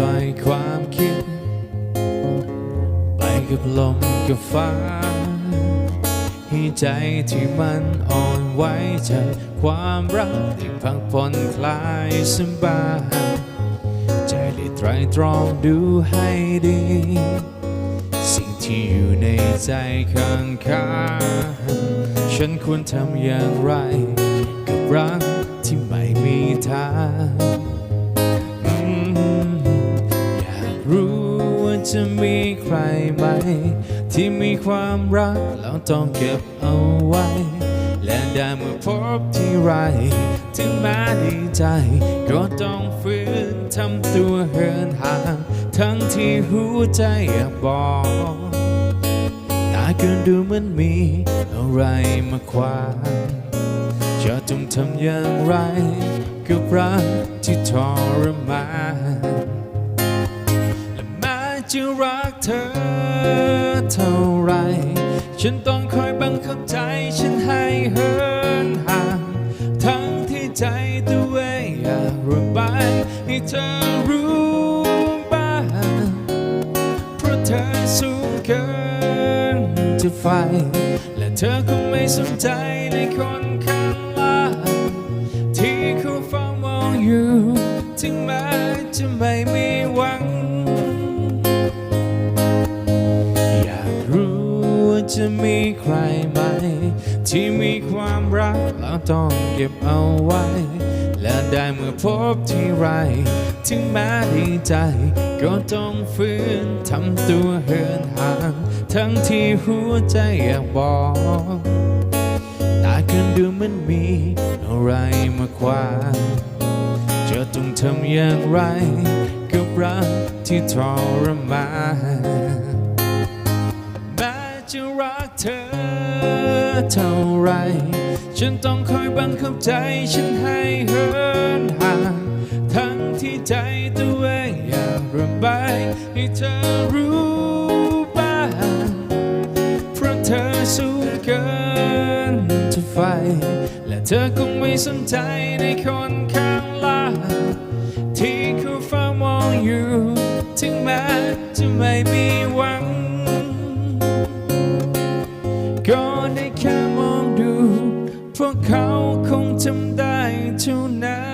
ล่ความคิด ไปกับลมกับฟ้า ให้ใจที่มันอ่อนไหวจากความรักที่พังผ่อนคลายสบายใจได้ไตรตรองดูให้ดี สิ่งที่อยู่ในใจข้างข้าฉันควรทำอย่างไร กับรักที่ไม่มีทาง จะมีใครไหม ที่มีความรักแล้วต้องเก็บเอาไว้ และได้เมื่อพบที่ไร ถึงแม้ดีใจ ก็ต้องฝืนทำตัวเหินห่าง ทั้งที่หัวใจอยากบอกตาเกินดูเหมือนมีอะไรมาขวางจะต้องทำอย่างไรกับรักที่ทรมาน จะรักเธอเท่าไร ฉันต้องคอยบังคับใจฉันให้เหินห่าง ทั้งที่ใจตัวเองอยากระบายให้เธอรู้บ้างเพราะเธอสูงเกินจะไฟ และเธอคงไม่สนใจในคนข้างล่างที่เขาเฝ้ามองอยู่ ถึงแม้จะไม่มี จะมีใครไหม ที่มีความรักแล้วต้องเก็บเอาไว้ และได้เมื่อพบที่ไร ถึงแม้ดีใจ ก็ต้องฝืนทำตัวเหินห่าง ทั้งที่หัวใจอยากบอกแตากันดูมันมีอะไรมาขวางจะต้องทำอย่างไร กับรักที่ทรมานแม้จะรัก เท่าไร ฉันต้องคอยบังคับใจฉันให้เหินห่างทั้งที่ใจตัวเองอยากระบายให้เธอรู้บ้างเพราะเธอสูงเกินจะไฟ และเธอคงไม่สนใจในคนข้างล่างที่เขาเฝ้ามองอยู่ ถึงแม้จะไม่มีหวัง ก็ได้แค่มองดู พวกเขาคงทำได้เท่า